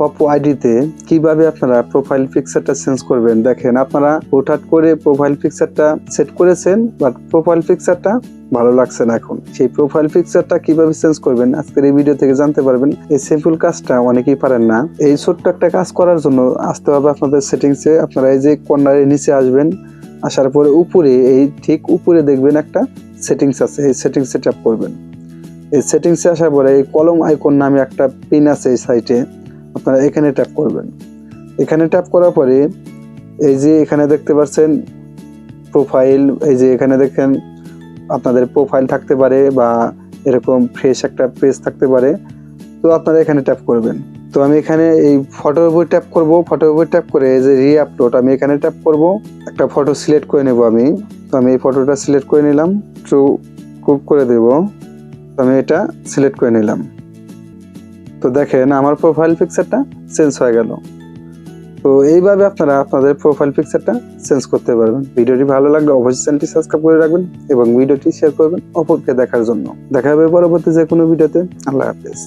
পপো আইডিতে কীভাবে আপনারা প্রোফাইল পিকচারটা চেঞ্জ করবেন? দেখেন, আপনারা হুটহাট করে প্রোফাইল পিকচারটা সেট করেছেন বাট প্রোফাইল পিকচারটা ভালো লাগছে না এখন। সেই প্রোফাইল পিকচারটা কীভাবে চেঞ্জ করবেন? আজকের এই ভিডিও থেকে জানতে পারবেন। এই সিম্পল কাজটা অনেকেই পারেন না। এই ছোট্ট একটা কাজ করার জন্য আসতে হবে আপনাদের সেটিংসে আপনারা এই যে কর্নারের নিচে আসবেন, আসার পরে উপরে, এই ঠিক উপরে দেখবেন একটা সেটিংস আছে। এই সেটিংসে ট্যাপ করবেন। এই সেটিংসে আসার পরে এই কলম আইকন নামে একটা পিন আছে এই সাইটে আপনারা এখানে ট্যাপ করবেন। এখানে ট্যাপ করার পরে এই যে এখানে দেখতে পাচ্ছেন প্রোফাইল এই যে এখানে দেখেন আপনাদের প্রোফাইল থাকতে পারে বা এরকম ফ্রেশ একটা পেজ থাকতে পারে, তো আপনারা এখানে ট্যাপ করবেন। তো আমি এখানে এই ফটোর উপর ট্যাপ করব। ফটোর উপর ট্যাপ করে এই যে রি আপলোড আমি এখানে ট্যাপ করব। একটা ফটো সিলেক্ট করে নেব আমি। তো আমি এই ফটোটা সিলেক্ট করে নিলাম। ট্রু কুপ করে দেব। আমি এটা সিলেক্ট করে নিলাম। তো দেখেন আমার প্রোফাইল পিকচারটা চেঞ্জ হয়ে গেল। তো এইভাবে আপনারা আপনাদের প্রোফাইল পিকচারটা চেঞ্জ করতে পারবেন। ভিডিওটি ভালো লাগলে অবশ্যই চ্যানেলটি সাবস্ক্রাইব করে রাখবেন এবং ভিডিওটি শেয়ার করবেন অপরকে দেখার জন্য। দেখা হবে পরবর্তী যে কোনো ভিডিওতে। আল্লাহ হাফেজ।